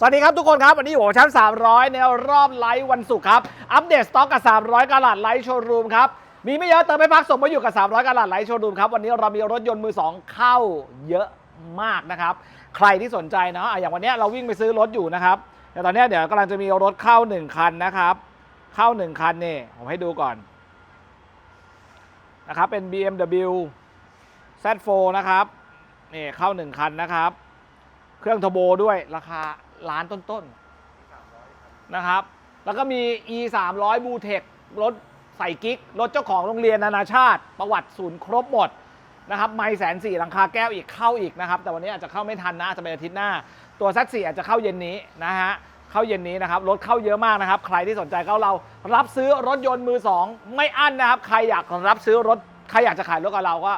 สวัสดีครับทุกคนครับ วันนี้อยู่กับชั้น 300 ในรอบไลฟ์วันศุกร์ครับ อัปเดตสต็อกกับ 300กาลัดไลฟ์โชว์รูมครับ มีไม่เยอะเติมไม่พักส่งมาอยู่กับ 300กาลัดไลฟ์โชว์รูมครับ วันนี้เรามีรถยนต์มือ 2 เข้าเยอะมากนะครับ ใครที่สนใจเนาะอย่างวันนี้เราวิ่งไปซื้อรถอยู่นะครับแต่ตอนนี้เดี๋ยวกำลังจะมีรถเข้า 1 คันนะครับ เข้า 1 คันนี่ผมให้ดูก่อนนะครับเป็น BMW Z4 นะครับนี่เข้า 1 คันนะครับ เครื่องเทอร์โบด้วยราคา ล้านต้นๆนะครับ แล้วก็มี e 3 0 0 b ูเทครถใส่กิ๊ก รถเจ้าของโรงเรียนนานาชาติ ประวัติศูนย์ครบหมดนะครับไม่แสนสี่หลังคาแก้วอีกเข้าอีกนะครับ แต่วันนี้อาจจะเข้าไม่ทันนะอาจจะเป็นอาทิตย์หน้า ตัวซัดสี่อาจจะเข้าเย็นนี้นะฮะเข้าเย็นนี้นะครับ รถเข้าเยอะมากนะครับ ใครที่สนใจก็เรารับซื้อรถยนต์มือสองไม่อั้นนะครับ ใครอยากรับซื้อรถใครอยากจะขายรถกับเราก็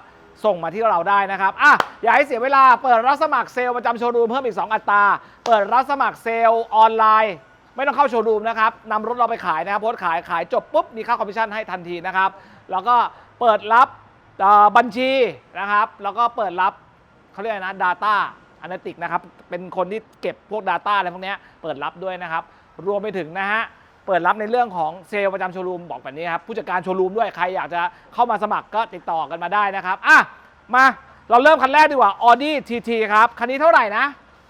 ส่งมาที่เราได้นะครับอะอย่าให้เสียเวลาเปิดรับสมัครเซลล์ประจำโชว์รูมเพิ่มอีก 2 อัตรา เปิดรับสมัครเซลล์ออนไลน์ ไม่ต้องเข้าโชว์รูมนะครับนำรถเราไปขายนะครับโพสต์ขายขายจบปุ๊บมีค่าคอมมิชชั่นให้ทันทีนะครับแล้วก็เปิดรับเอ่อบัญชีนะครับแล้วก็เปิดรับเขาเรียกอะไรนะ Data a n a l y t i c นะครับเป็นคนที่เก็บพวก Data อะไรพวกเนี้ยเปิดรับด้วยนะครับรวมไปถึงนะฮะ เปิดรับในเรื่องของเซลล์ประจำโชว์รูมบอกแบบนี้ครับผู้จัดการโชว์รูมด้วยใครอยากจะเข้ามาสมัครก็ติดต่อกันมาได้นะครับอะมาเราเริ่มคันแรกดีกว่า Audi TT ครับ คันนี้เท่าไหร่นะ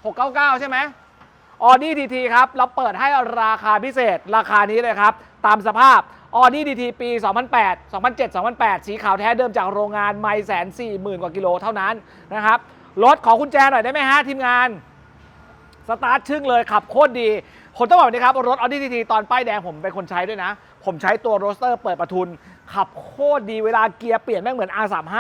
699 ใช่ไหม Audi TT ครับ เราเปิดให้ราคาพิเศษราคานี้เลยครับ ตามสภาพ Audi TT ปี 2008 2007 2008 สีขาวแท้เดิมจากโรงงานไม่แสนสี่หมื่นกว่ากิโลเท่านั้นนะครับรถขอคุณแจหน่อยได้ไหมฮะทีมงาน สตาร์ทชึ่งเลยขับโคตรดี คนต้องบอกแบบนี้ครับ รถ Audi TT ตอนป้ายแดงผมเป็นคนใช้ด้วยนะ ผมใช้ตัวโรสเตอร์เปิดประทุน ขับโคตรดีเวลาเกียร์เปลี่ยนแม่งเหมือน R35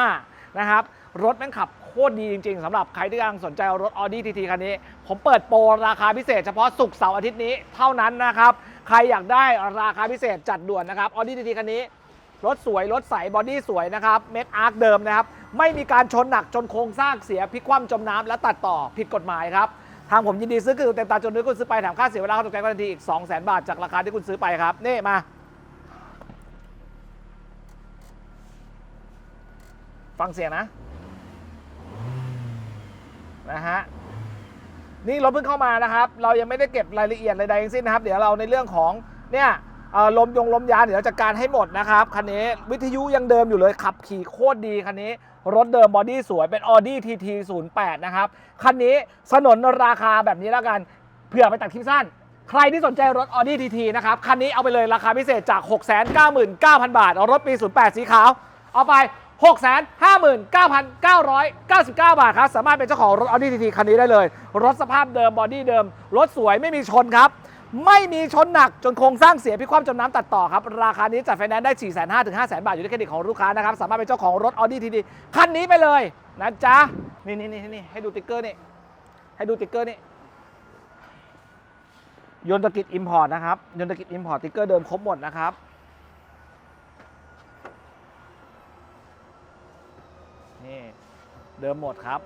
นะครับ รถแม่งขับโคตรดีจริงๆสำหรับใครที่กำลังสนใจรถ Audi TT คันนี้ ผมเปิดโปรราคาพิเศษเฉพาะศุกร์เสาร์อาทิตย์นี้เท่านั้นนะครับ ใครอยากได้ราคาพิเศษจัดด่วนนะครับ Audi TT คันนี้รถสวย รถใส บอดี้สวยนะครับ เม็ดอาร์คเดิมนะครับ ไม่มีการชนหนักจนโครงสร้างเสียพลิกคว่ำจมน้ำและตัดต่อผิดกฎหมายครับ ทางผมยินดีซื้อคือเต็มตาจนนึกคุณซื้อไปแถมค่าเสียเวลาเขาตกใจกันทันทีอีก 2 0 0 0 0 0 บาทจากราคาที่คุณซื้อไปครับ นี่มา ฟังเสียงนะ นะฮะ นี่รถเพิ่งเข้ามานะครับ เรายังไม่ได้เก็บรายละเอียดใดๆทั้งสิ้นนะครับ เดี๋ยวเราในเรื่องของเนี่ย ลมยงลมยางเดี๋ยวเราจัดการให้หมดนะครับคันนี้วิทยุยังเดิมอยู่เลยขับขี่โคตรดีคันนี้รถเดิมบอดี้สวยเป็น Audi TT 08นะครับคันนี้สนนราคาแบบนี้แล้วกันเผื่อไปตัดคลิปสั้น ใครที่สนใจรถ Audi TT นะครับคันนี้เอาไปเลยราคาพิเศษจาก 699,000 บาทรถปี 08 สีขาว เอาไป 659,999 บาทครับสามารถเป็นเจ้าของรถ Audi TT คันนี้ได้เลย รถสภาพเดิมบอดี้เดิม รถสวยไม่มีชนครับ ไม่มีชนหนักจนโครงสร้างเสียพิความจมน้ำตัดต่อครับ ราคานี้จัดไฟแนนซ์ได้ 4 5 0 0 0ถึง5 0 0 0 0 บาท อยู่ที่เครดิตของลูกค้านะครับ สามารถเป็นเจ้าของรถ Audi TT คันนี้ไปเลยนะจ๊ะ นี่นี่นี่นี่ให้ดูติ๊กเกอร์นี่ ให้ดูติ๊กเกอร์นี่ ยนตกิจอิมพอร์ตนะครับ ยนตกิจอิมพอร์ตติ๊กเกอร์เดิมครบหมดนะครับนี่เดิมหมดครับ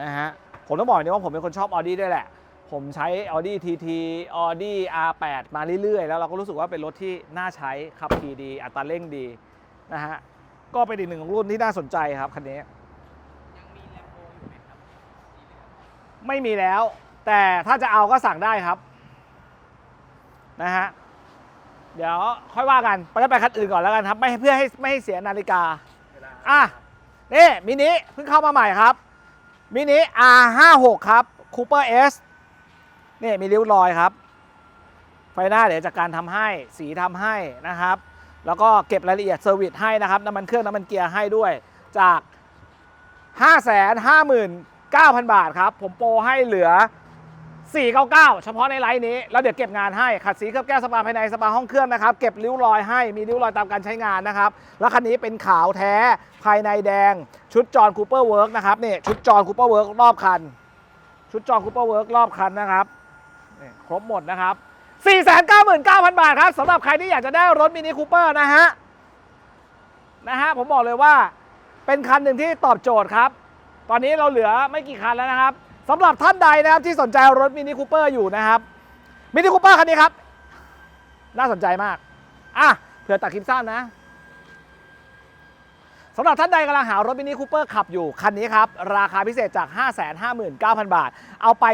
นะฮะผมต้องบอกอย่างนี้ว่าผมเป็นคนชอบ Audi ด้วยแหละ ผมใช้ Audi TT Audi R8 มาเรื่อยๆ แล้วเราก็รู้สึกว่าเป็นรถที่น่าใช้ขับขี่ดี อัตราเร่งดีนะฮะ ก็เป็นอีกหนึ่งรุ่นที่น่าสนใจครับคันนี้ ไม่มีแล้ว แต่ถ้าจะเอาก็สั่งได้ครับ นะฮะ เดี๋ยวค่อยว่ากัน ไปกันไปคันอื่นก่อนแล้วกันครับ ไม่ให้เพื่อให้ไม่ให้เสียนาฬิกา อะ นี่มินิเพิ่งเข้ามาใหม่ครับมินิ R56 ครับ Cooper S นี่มีริ้วรอยครับ ไฟหน้าเดี๋ยวจากการทำให้สีทำให้นะครับ แล้วก็เก็บรายละเอียดเซอร์วิสให้นะครับน้ำมันเครื่องน้ำมันเกียร์ให้ด้วยจาก 559,000 บาทครับ ผมโปรให้เหลือ 499 เฉพาะในไลน์นี้ แล้วเดี๋ยวเก็บงานให้ขัดสีเคลือบแก้วสปาภายในสปาห้องเครื่องนะครับ เก็บริ้วรอยให้มีริ้วรอยตามการใช้งานนะครับ แล้วคันนี้เป็นขาวแท้ภายในแดง ชุดจอห์นคูเปอร์เวิร์กนะครับนี่ชุดจอห์นคูเปอร์เวิร์กรอบคัน ชุดจอห์นคูเปอร์เวิร์กรอบคันนะครับ นี่ครบหมดนะครับ 499,000 บาทครับสำหรับใครที่อยากจะได้รถมินิคูเปอร์นะฮะนะฮะผมบอกเลยว่าเป็นคันหนึ่งที่ตอบโจทย์ครับ ตอนนี้เราเหลือไม่กี่คันแล้วนะครับสำหรับท่านใดนะครับที่สนใจรถมินิคูเปอร์อยู่นะครับมินิคูเปอร์คันนี้ครับ น่าสนใจมากอะเผื่อตัดคลิปสั้นนะ สำหรับท่านใดกำลังหารถมินิคูเปอร์ขับอยู่ คันนี้ครับ ราคาพิเศษจาก 559,000 บาท เอาไป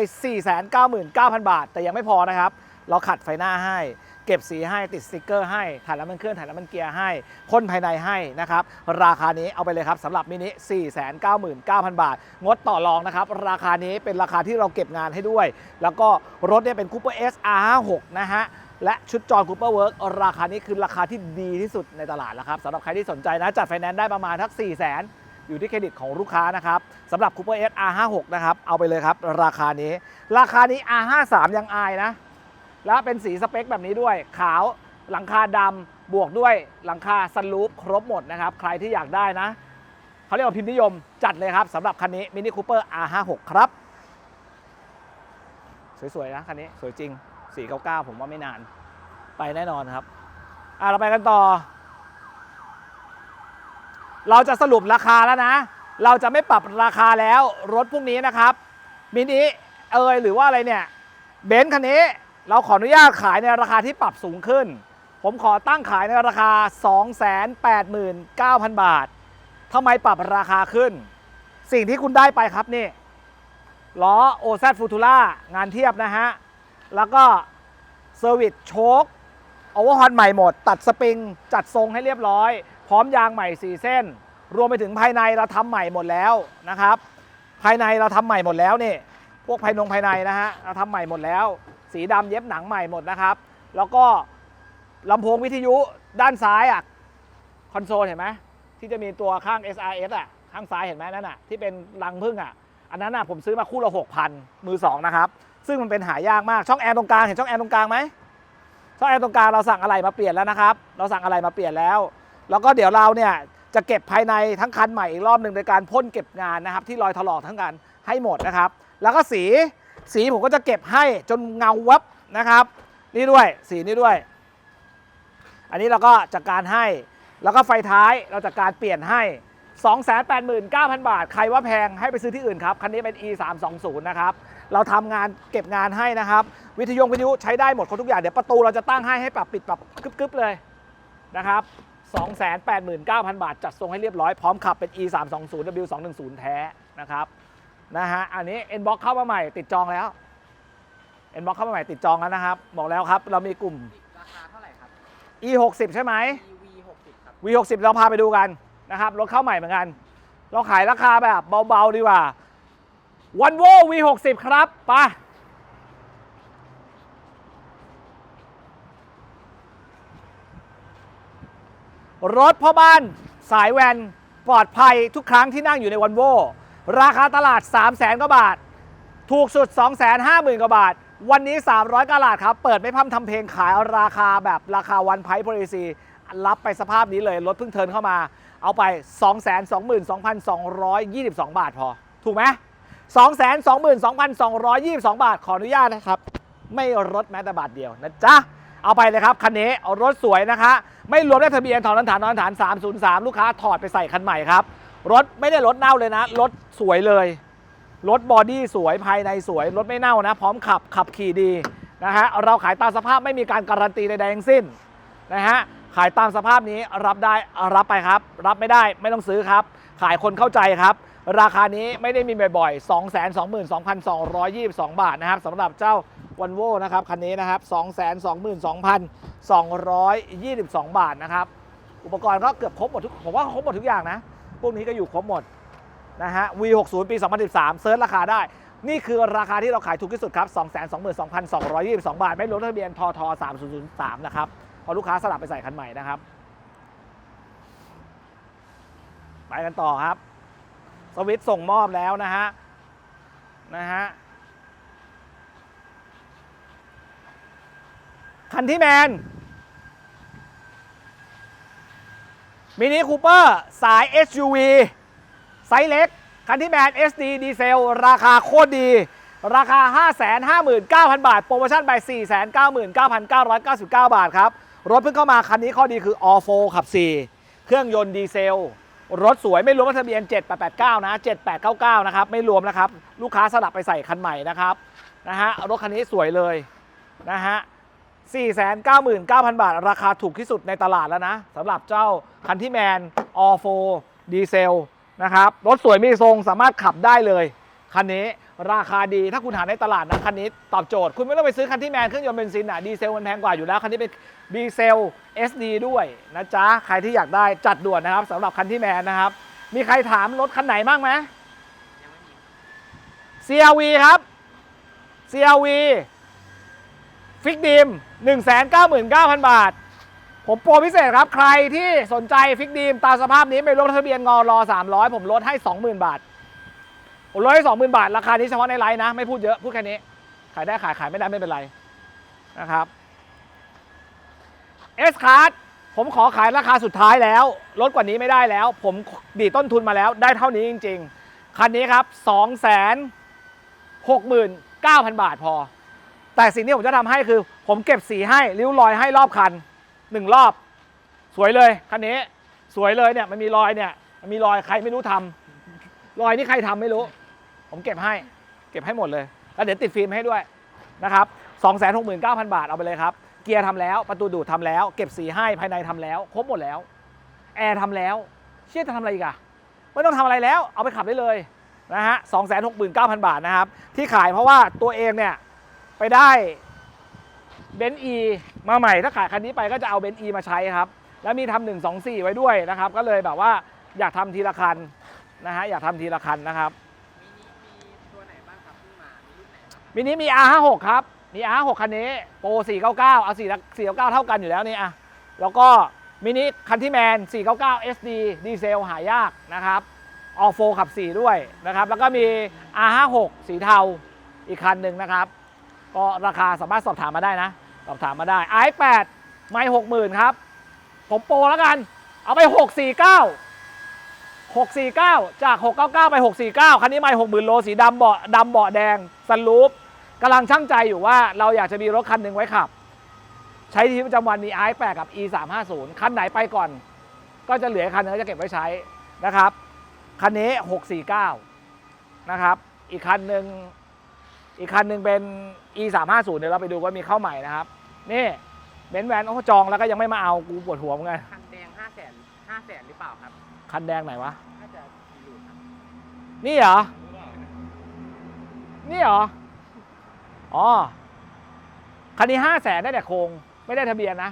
499,000 บาท แต่ยังไม่พอนะครับ เราขัดไฟหน้าให้ เก็บสีให้ติดสติกเกอร์ให้ ถ่ายน้ำมันเครื่อง ถ่ายน้ำมันเกียร์ให้ พ่นภายในให้นะครับ ราคานี้เอาไปเลยครับสำหรับมินิ 499,000 บาท งดต่อรองนะครับ ราคานี้เป็นราคาที่เราเก็บงานให้ด้วย แล้วก็รถเนี่ยเป็นคูเปอร์ S R56 นะฮะ และชุดจอคูเปอร์เวิร์กราคานี้คือราคาที่ดีที่สุดในตลาดแล้วครับสำหรับใครที่สนใจนะจัดไฟแนนซ์ได้ประมาณทัก 4 0 0 0 0 0อยู่ที่เครดิตของลูกค้านะครับสำหรับ Cooper S R56 นะครับ เอาไปเลยครับ ราคานี้ ราคานี้ R53 ยังอายนะ แล้วเป็นสีสเปคแบบนี้ด้วย ขาวหลังคาดำบวกด้วยหลังคาซันรูฟครบหมดนะครับ ใครที่อยากได้นะ เขาเรียกว่าพิมพ์นิยมจัดเลยครับสำหรับคันนี้ Mini Cooper R56 ครับ สวยๆนะคันนี้สวยจริง 499 ผมว่าไม่นาน ไปแน่นอนครับ อะเราไปกันต่อ เราจะสรุปราคาแล้วนะ เราจะไม่ปรับราคาแล้วรถพวกนี้นะครับมินิเอยหรือว่าอะไรเนี่ยเบนซ์คันนี้เราขออนุญาตขายในราคาที่ปรับสูงขึ้น ผมขอตั้งขายในราคา 289,000 บาททำไมปรับราคาขึ้น สิ่งที่คุณได้ไปครับนี่ล้อ OZ Futura งานเทียบนะฮะ แล้วก็เซอร์วิสโชคโอเวอร์ฮอนใหม่หมด ตัดสปริง จัดทรงให้เรียบร้อย พร้อมยางใหม่ 4 เส้น รวมไปถึงภายในเราทำใหม่หมดแล้วนะครับ ภายในเราทำใหม่หมดแล้วนี่ พวกภายนงภายในนะฮะเราทำใหม่หมดแล้ว สีดำเย็บหนังใหม่หมดนะครับ แล้วก็ลำโพงวิทยุด้านซ้ายอะคอนโซลเห็นไหมที่จะมีตัวข้าง SRS อะข้างซ้ายเห็นไหมนั่นอะที่เป็นรังพึ่งอะอันนั้นอะผมซื้อมาคู่ละ6,000มือ2นะครับ ซึ่งมันเป็นหายากมากช่องแอร์ตรงกลางเห็นช่องแอร์ตรงกลางไหมช่องแอร์ตรงกลางเราสั่งอะไรมาเปลี่ยนแล้วนะครับ เราสั่งอะไรมาเปลี่ยนแล้ว แล้วก็เดี๋ยวเราเนี่ยจะเก็บภายในทั้งคันใหม่อีกรอบหนึ่งในการพ่นเก็บงานนะครับ ที่รอยถลอกทั้งกันให้หมดนะครับ แล้วก็สีสีผมก็จะเก็บให้จนเงาวับนะครับ นี่ด้วยสีนี้ด้วย อันนี้เราก็จัดการให้ แล้วก็ไฟท้ายเราจัดการเปลี่ยนให้ 289,000 บาท ใครว่าแพงให้ไปซื้อที่อื่นครับ คันนี้เป็น e 3 2 0นะครับ เราทำงานเก็บงานให้นะครับ วิทยุวิทยุใช้ได้หมดครบทุกอย่าง เดี๋ยวประตูเราจะตั้งให้ให้ปรับปิดปรับกึบๆเลยนะครับ289,000 บาท จัดทรงให้เรียบร้อยพร้อมขับเป็น e 3 2 0 w 2 1 0แท้นะครับนะฮะอันนี้ n box เข้ามาใหม่ติดจองแล้ว n box เข้ามาใหม่ติดจองแล้วนะครับ บอกแล้วครับ เรามีกลุ่มราคาเท่าไหร่ครับ e 60ใช่ไหม EV 60ครับ V60 เราพาไปดูกันนะครับรถเข้าใหม่เหมือนกัน เราขายราคาแบบเบาๆดีกว่า วันโว V60 ครับไปรถพ่อบ้านสายแวนปลอดภัยทุกครั้งที่นั่งอยู่ในวันโวราคาตลาด 3 0 0แสนกว่าบาท ถูกสุด 2 5 0 0 0 0กว่าบาท วันนี้ 300กะลาดครับ เปิดไม่พั่มทำเพลงขายราคาแบบราคาวันไพ p ์ o l i c y รับไปสภาพนี้เลย รถเพิ่งเทิร์นเข้ามา เอาไป 2 2 2 2 2 22 บาทพอ ถูกไหม 222,222 บาทขออนุญาตนะครับ ไม่ลดแม้แต่บาทเดียวนะจ๊ะ เอาไปเลยครับ คันนี้เอารถสวยนะคะ ไม่รวมได้ทะเบียนถอนฐานถอนฐาน 303 ลูกค้าถอดไปใส่คันใหม่ครับ รถไม่ได้รถเน่าเลยนะ รถสวยเลย รถบอดี้สวยภายในสวย รถไม่เน่านะ พร้อมขับขับขี่ดีนะฮะเราขายตามสภาพไม่มีการการันตีใดๆทั้งสิ้นนะฮะขายตามสภาพนี้รับได้รับไปครับ รับไม่ได้ไม่ต้องซื้อครับ ขายคนเข้าใจครับ ราคานี้ไม่ได้มีบ่อยๆ 2 2 2 2 2 2 บาทนะครับสำหรับเจ้าวันโวนะครับคันนี้นะครับ 222,222 บาทนะครับ อุปกรณ์ก็เกือบครบหมดทุกผมว่าครบหมดทุกอย่างนะ พวกนี้ก็อยู่ครบหมดนะฮะ V60 ปี 2013 เซิร์ชราคาได้ นี่คือราคาที่เราขายถูกที่สุดครับ 222,222 บาท ไม่รวมทะเบียนทท3003 นะครับ พอลูกค้าสลับไปใส่คันใหม่นะครับ ไปกันต่อครับ สวิตส่งมอบแล้วนะฮะนะฮะคันที่แมนมินิคูเปอร์สาย SUV ไซส์เล็ก คันที่แมน SD ดีเซล ราคาโคตรดี ราคา 559,000 บาท โปรโมชั่นไป 499,999 บาทครับ รถเพิ่งเข้ามาคันนี้ข้อดีคือ All 4ขับ 4 เครื่องยนต์ดีเซล รถสวยไม่รวมทะเบียน 7889 นะ 7899 นะครับ ไม่รวมนะครับ ลูกค้าสลับไปใส่คันใหม่นะครับนะฮะรถคันนี้สวยเลยนะฮะ 499,000 บาท ราคาถูกที่สุดในตลาดแล้วนะสำหรับเจ้าคันที่แมน All 4ดีเซลนะครับ รถสวยมีทรงสามารถขับได้เลย คันนี้ ราคาดีถ้าคุณหาในตลาดนะคันนี้ตอบโจทย์ คุณไม่ต้องไปซื้อคันที่แมนเครื่องยนต์เบนซินอะดีเซลมันแพงกว่าอยู่แล้ว คันนี้เป็นดีเซล SD ด้วยนะจ๊ะ ใครที่อยากได้จัดด่วนนะครับสำหรับคันที่แมนนะครับ มีใครถามรถคันไหนบ้างไหมยังไม่มี CRV ครับ CRV ฟิกดีม199,000 บาท ผมโปรพิเศษครับ ใครที่สนใจฟิกดีมตามสภาพนี้ไม่ลงทะเบียนงอรอ300 ผมลดให้ 20,000 บาท ผมลดให้20,000บาท ราคานี้เฉพาะในไลน์นะ ไม่พูดเยอะ พูดแค่นี้ ขายได้ขายขายไม่ได้ไม่เป็นไรนะครับ S Card ผมขอขายราคาสุดท้ายแล้ว ลดกว่านี้ไม่ได้แล้ว ผมดีต้นทุนมาแล้วได้เท่านี้จริง ๆ คันนี้ครับ2 6 9 0 0 0 บาทพอ แต่สิ่งที่ผมจะทำให้คือ ผมเก็บสีให้ริ้วรอยให้รอบคันหนึ่งรอบ สวยเลยคันนี้ สวยเลยเนี่ยมันมีรอยเนี่ยมันมีรอยใครไม่รู้ทำรอยนี่ใครทำไม่รู้ ผมเก็บให้เก็บให้หมดเลยแล้วเดี๋ยวติดฟิล์มให้ด้วยนะครับ269,000 บาทเอาไปเลยครับ เกียร์ทำแล้วประตูดูดทำแล้ว เก็บสีให้ภายในทำแล้ว ครบหมดแล้ว แอร์ทำแล้ว เชื่อจะทำอะไรอีกอะไม่ต้องทำอะไรแล้ว เอาไปขับได้เลยนะฮะ269,000 บาทนะครับ ที่ขายเพราะว่าตัวเองเนี่ย ไปได้เบนซ์อีมาใหม่ ถ้าขายคันนี้ไปก็จะเอาเบนซ์อีมาใช้ครับ แล้วมีทำหนึ่งสองสี่ไว้ด้วยนะครับ ก็เลยแบบว่าอยากทำทีละคันนะฮะอยากทำทีละคันนะครับ มินิมีตัวไหนบ้างครับเพิ่งมา มินิมี R56 ครับ มี R56 คันนี้โปร499เอา4 499 เท่ากันอยู่แล้วนี่อะแล้วก็มินิคันที่แมน 499 SD ดีเซลหายากนะครับออโฟขับ 4 ด้วยนะครับ แล้วก็มี R56 สีเทาอีกคันหนึ่งนะครับ ก็ราคาสามารถสอบถามมาได้นะ สอบถามมาได้ i8 ไม่ 60,000 ครับ ผมโปรแล้วกัน เอาไป 649 649 จาก 699 ไป 649 คันนี้ไม่60,000 โล สีดำเบาะดำเบาะแดงซันรูฟกำลังช่างใจอยู่ว่าเราอยากจะมีรถคันหนึ่งไว้ขับ ใช้ที่ประจำวันมี i8 กับ e 3 5 0 คันไหนไปก่อน ก็จะเหลือคันนึงก็จะเก็บไว้ใช้นะครับ คันนี้ 649 นะครับ อีกคันหนึ่งอีกคันหนึ่งเป็น e 3 5 0 เดี๋ยวเราไปดูว่ามีเข้าใหม่นะครับ นี่เบนซ์แวนโอ้จองแล้วก็ยังไม่มาเอากูปวดหัวเหมือนกันคันแดงห้าแสนห้าแสนหรือเปล่าครับ คันแดงไหนวะน่าจะมีรูดครับนี่เหรอ นี่เหรอ อ๋อ คันนี้ห้าแสนได้แต่โครง ไม่ได้ทะเบียนนะ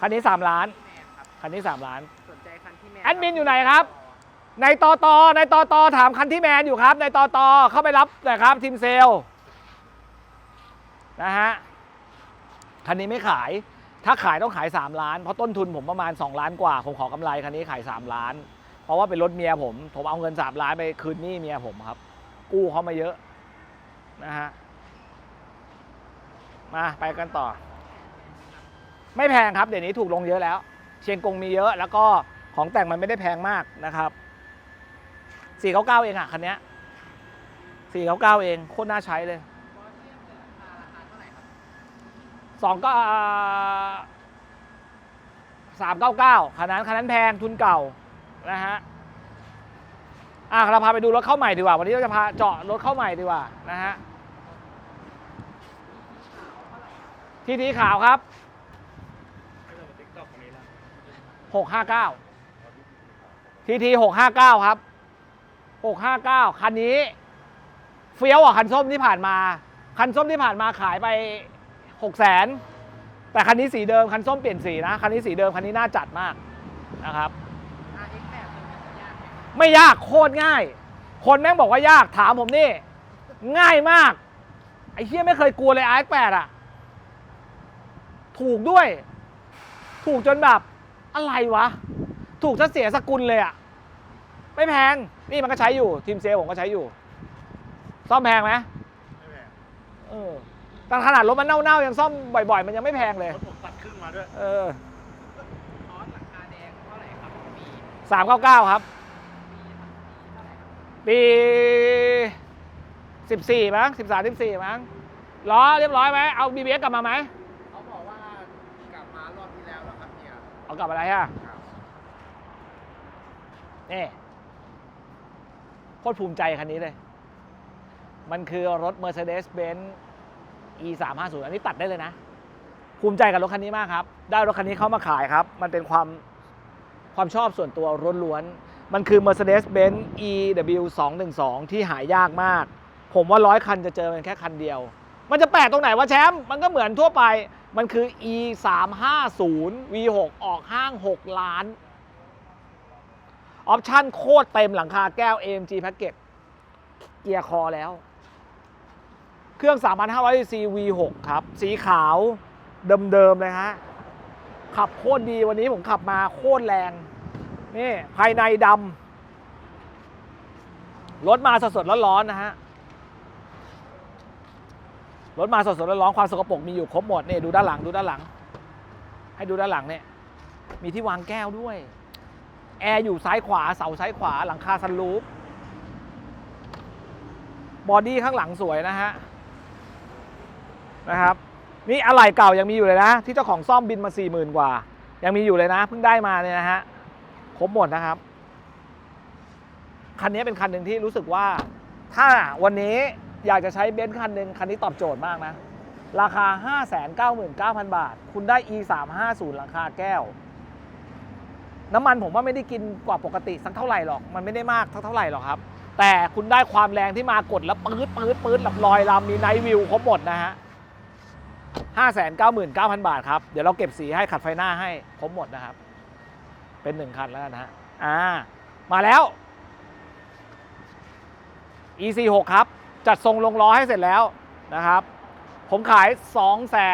คันนี้สามล้านที่แมนครับคันนี้สามล้าน สนใจคันที่แมนแอดมินอยู่ไหนครับ ในตอตอในตอตอถามคันที่แมนอยู่ครับ ในตอตอเข้าไปรับหนะครับ ทีมเซลลนะฮะ คันนี้ไม่ขาย ถ้าขายต้องขาย 3 ล้าน เพราะต้นทุนผมประมาณ 2 ล้านกว่า ผมขอกำไรคันนี้ขาย 3 ล้าน เพราะว่าเป็นรถเมียผม ผมเอาเงิน 3 ล้านไปคืนหนี้เมียผมครับ กู้เขามาเยอะนะฮะ มาไปกันต่อ ไม่แพงครับ เดี๋ยวนี้ถูกลงเยอะแล้ว เชียงกงมีเยอะแล้วก็ของแต่งมันไม่ได้แพงมากนะครับ499เองอะคันนี้499เองโคตรน่าใช้เลย สองก็สามเก้าเก้าคันนั้นคันนั้นแพงทุนเก่านะฮะอะเราพาไปดูรถเข้าใหม่ดีกว่า วันนี้เราจะพาเจาะรถเข้าใหม่ดีกว่านะฮะทีทีขาวครับหกห้าเก้าทีทีหกห้าเก้าครับหกห้าเก้าคันนี้ เฟี้ยวอะคันส้มที่ผ่านมา คันส้มที่ผ่านมาขายไป หกแสนแต่คันนี้สีเดิม คันส้มเปลี่ยนสีนะ คันนี้สีเดิม คันนี้น่าจัดมากนะครับ RX แบบนึงมันยากไหมครับไม่ยากโคตรง่าย คนแม่งบอกว่ายากถามผมนี่ ง่ายมาก ไอ้เฮียไม่เคยกลัวเลยไอแปดอะ ถูกด้วย ถูกจนแบบอะไรวะ ถูกจะเสียสกุลเลยอะ ไม่แพง นี่มันก็ใช้อยู่ ทีมเซลลผมก็ใช้อยู่ ซ่อมแพงไหมเออ แต่ขนาดรถมันเน่าๆยังซ่อมบ่อยๆ มันยังไม่แพงเลย รถผมตัดครึ่งมาด้วยเออคอร์สราคาแดงเท่าไหร่ครับปีสามเก้าเก้าครับปีเท่าไหร่ครับ ปีสิบสี่มั้งสิบสามสิบสี่มั้งล้อเรียบร้อยไหมเอา BBS กลับมาไหมเขาบอกว่ากลับมารอบที่แล้วแล้วครับเนี่ยเอากลับอะไรอะครับนี่โคตรภูมิใจคันนี้เลย มันคือรถ Mercedes-Benz E 3 5 0อันนี้ตัดได้เลยนะ ภูมิใจกับรถคันนี้มากครับ ได้รถคันนี้เข้ามาขายครับ มันเป็นความความชอบส่วนตัวล้วนๆ มันคือ Mercedes-Benz EW 212ที่หายากมาก ผมว่าร้อยคันจะเจอมันแค่คันเดียว มันจะแปลกตรงไหนวะแชมป์มันก็เหมือนทั่วไป มันคือ E 3 5 0 V6 ออกห้าง 6 ล้านออปชั่นโคตรเต็มหลังคาแก้ว AMG Package เกียร์คอแล้ว เครื่อง 3,500 cc V6 ครับ สีขาวเดิมๆเลยฮะ ขับโคตรดีวันนี้ผมขับมาโคตรแรง นี่ ภายในดำ รถมาสดๆร้อนๆนะฮะ รถมาสดๆร้อนๆความสกปรกมีอยู่ครบหมดนี่ดูด้านหลังดูด้านหลัง ให้ดูด้านหลังเนี่ย มีที่วางแก้วด้วย แอร์อยู่ซ้ายขวาเสาซ้ายขวาหลังคาซันรูฟบอดี้ข้างหลังสวยนะฮะ นะครับนี่อะไหล่เก่ายังมีอยู่เลยนะ ที่เจ้าของซ่อมบินมา4ี่หมื่นกว่า ยังมีอยู่เลยนะเพิ่งได้มาเนี่ยนะฮะครบหมดนะครับ คันนี้เป็นคันหนึ่งที่รู้สึกว่า ถ้าวันนี้อยากจะใช้เบนซ์คันหนึ่งคันนี้ตอบโจทย์มากนะ ราคา 599,000 บาท คุณได้ e 3 5 0หลังคาแก้ว น้ำมันผมว่าไม่ได้กินกว่าปกติสักเท่าไหร่หรอกมันไม่ได้มากเท่าเท่าไหร่หรอกครับ แต่คุณได้ความแรงที่มากดแล้วปื๊ดปื๊ดปื๊ดหลับลอยลำมีไนท์วิวครบหมดนะฮะ 599,000 บาทครับ เดี๋ยวเราเก็บสีให้ขัดไฟหน้าให้ครบหมดนะครับ เป็นหนึ่งคันแล้วนะฮะอ่ามาแล้ว EC6 ครับ จัดทรงลงล้อให้เสร็จแล้วนะครับ ผมขาย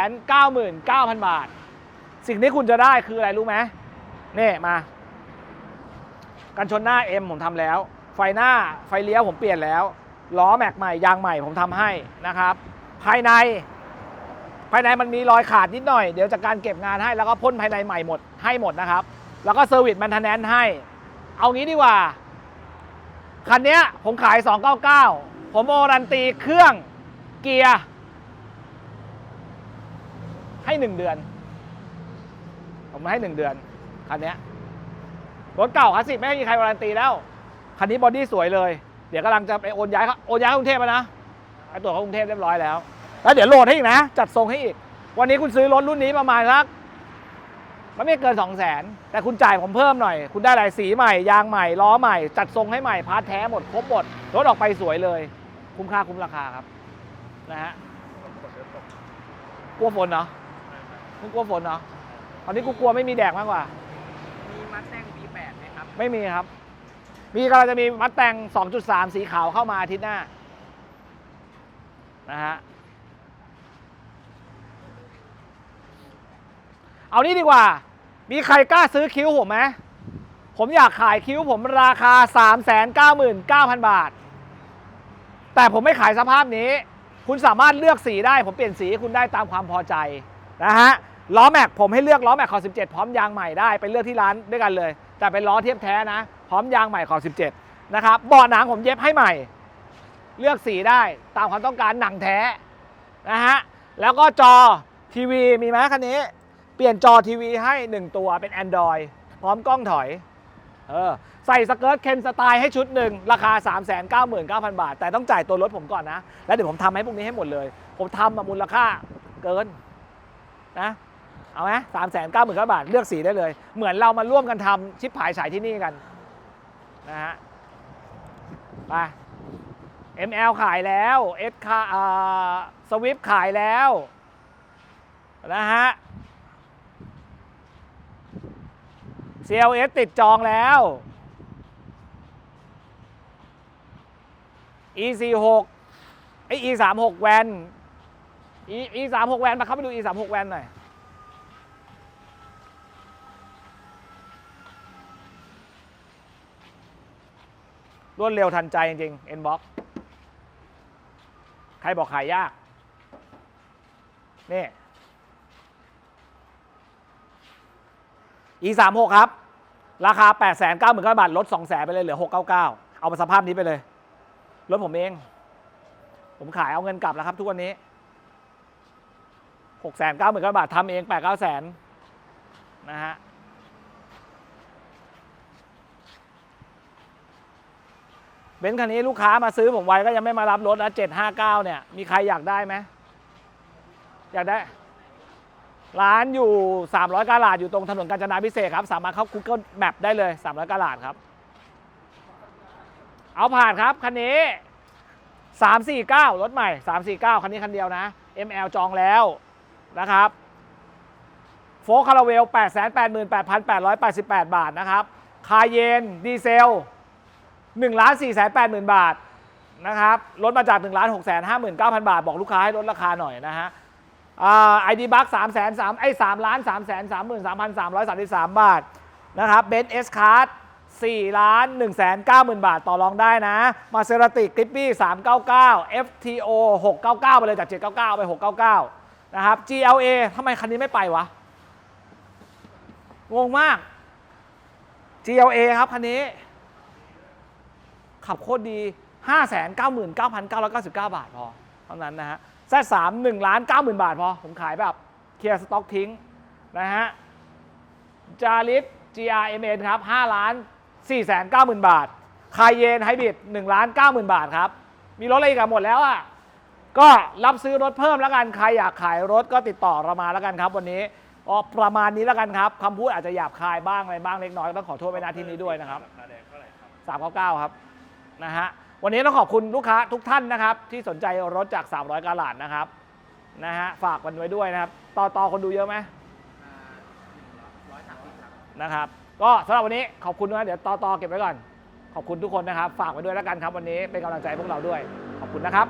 299,000 บาท สิ่งที่คุณจะได้คืออะไรรู้ไหมนี่มา กันชนหน้า M ผมทำแล้ว ไฟหน้าไฟเลี้ยวผมเปลี่ยนแล้ว ล้อแม็กใหม่ ยางใหม่ผมทำให้นะครับ ภายใน ภายในมันมีรอยขาดนิดหน่อย เดี๋ยวจากการเก็บงานให้แล้วก็พ่นภายในใหม่หมดให้หมดนะครับ แล้วก็เซอร์วิสแมนเทนแนนให้ เอางี้ดีกว่า คันนี้ผมขาย 299 ผมโอรันตีเครื่องเกียร์ให้ 1 เดือน ผมให้ 1 เดือน คันนี้รถเก่าคลาสสิกไม่มีใครการันตีแล้ว คันนี้บอดี้สวยเลย เดี๋ยวกำลังจะไปโอนย้ายโอนย้ายเข้ากรุงเทพนะไปตรวจเข้ากรุงเทพเรียบร้อยแล้ว แล้วเดี๋ยวโหลดให้อีกนะ จัดทรงให้อีก วันนี้คุณซื้อรถรุ่นนี้ประมาณสักมันไม่เกิน2 0 0แสนแต่คุณจ่ายผมเพิ่มหน่อย คุณได้หลายสีใหม่ ยางใหม่ ล้อใหม่ จัดทรงให้ใหม่ พาร์ทแท้หมด ครบหมด รถออกไปสวยเลย คุ้มค่าคุ้มราคาครับ นะฮะ กลัวฝนเนาะมึงกลัวฝนเนาะตอนนี้กูกลัวไม่มีแดกมากกว่า มีมัดแต้ง V8 ไหมครับ ไม่มีครับ มีกำลังจะมีมัดแต่ง2.3 สีขาวเข้ามาอาทิตย์หน้า นะฮะ เอานี่ดีกว่า มีใครกล้าซื้อคิ้วผมไหมผมอยากขายคิ้วผมราคา 399,000 บาท แต่ผมไม่ขายสภาพนี้ คุณสามารถเลือกสีได้ ผมเปลี่ยนสีให้คุณได้ตามความพอใจนะฮะ ล้อแม็กผมให้เลือกล้อแม็กขอ17 พร้อมยางใหม่ได้ ไปเลือกที่ร้านด้วยกันเลย แต่เป็นล้อเทียบแท้นะ พร้อมยางใหม่ขอ17 นะครับเบาะหนังผมเย็บให้ใหม่ เลือกสีได้ตามความต้องการหนังแท้นะฮะ แล้วก็จอทีวีมีไหมคันนี้ เปลี่ยนจอทีวีให้ 1 ตัวเป็น Android พร้อมกล้องถอยเออใส่สเกิร์ตเคนสไตล์ให้ชุดหนึ่งราคา 399,000 บาท แต่ต้องจ่ายตัวรถผมก่อนนะ แล้วเดี๋ยวผมทำให้พวกนี้ให้หมดเลย ผมทำมามูลค่าเกินนะเอาไหมสามแสนเก้าหมื่นบาท เลือกสีได้เลย เหมือนเรามาร่วมกันทำชิปผายฉายที่นี่กันนะฮะไป ML ขายแล้ว S คาอ่าสวิฟขายแล้วนะฮะ CLS ติดจองแล้ว E46 ไอ E36 แวน E E36 แวนมาเข้าไปดู E36 แวนหน่อย รวดเร็วทันใจจริงๆ Nbox ใครบอกขายยาก นี่ e 3 6ครับ ราคา8 9 9 0 0 0บาทลด2 0 0 0 0ไปเลยเหลือ699เอามาสภาพนี้ไปเลยรถผมเอง ผมขายเอาเงินกลับแล้วครับทุกวันนี้6 9 9 0 0 0บาททำเอง8 9 0 0 0นนะฮะเบนซ์คันนี้ลูกค้ามาซื้อผมไว้ก็ยังไม่มารับรถนะ759เนี่ย มีใครอยากได้ไหมอยากได้ ร้านอยู่ 300 กาลาดอยู่ตรงถนนกาญจนาพิเศษกครับ สามารถเข้า Google Map ได้เลย 300 กาลาดครับ เอาผ่านครับ คันนี้ 349 รถใหม่ 349 คันนี้คันเดียวนะ ML จองแล้วนะครับโฟคาราเวล 888,888 บาทนะครับ คาเยนดีเซล1 4 8 0 0 0 0 บาทนะครับ ลดมาจาก1 6 5 9 0 0 0 บาท บอกลูกค้าให้ลดราคาหน่อยนะฮะ ไอดีบัคสามแสนสามไอสามล้านสามแสนสามหมื่นสามพันสามร้อยสามสิบสามบาทนะครับเบนซ์เอสคาร์ดสี่ล้านหนึ่งแสนเก้าหมื่นบาทต่อรองได้นะมาเซราติกกริปปี้สามเก้าเก้า FTO หกเก้าเก้าไปเลยจากเจ็ดเก้าเก้าไปหกเก้าเก้านะครับ GLA ทำไมคันนี้ไม่ไปวะ งงมาก GLA ครับคันนี้ ขับโคตรดี 599,999 บาทพอ เท่านั้นนะฮะ Z3 1ล้าน90,000บาทพอ ผมขายแบบเคลียร์สต็อกทิ้งนะฮะจาริส GRMN ครับ5ล้าน490,000 บาท คายเยนไฮบริด1ล้าน90,000 บาทครับ มีรถอะไรอีกอะหมดแล้วอะก็รับซื้อรถเพิ่มแล้วกัน ใครอยากขายรถก็ติดต่อเรามาแล้วกันครับ วันนี้ก็ประมาณนี้แล้วกันครับคำพูดอาจจะหยาบคายบ้างอะไรบ้างเล็กน้อยต้องขอโทษไปณที่นี้ด้วยนะครับราคาแดงเท่าครับนะฮะ วันนี้ต้องขอบคุณลูกค้าทุกท่านนะครับ ที่สนใจรถจาก 300กาลาดนะครับนะฮะฝากกันไว้ด้วยนะครับ ต่อต่อคนดูเยอะไหมร้อยสามสิบครับนะครับ ก็สำหรับวันนี้ขอบคุณนะเดี๋ยวต่อต่อเก็บไว้ก่อน ขอบคุณทุกคนนะครับ ฝากไว้ด้วยแล้วกันครับวันนี้เป็นกำลังใจพวกเราด้วย ขอบคุณนะครับ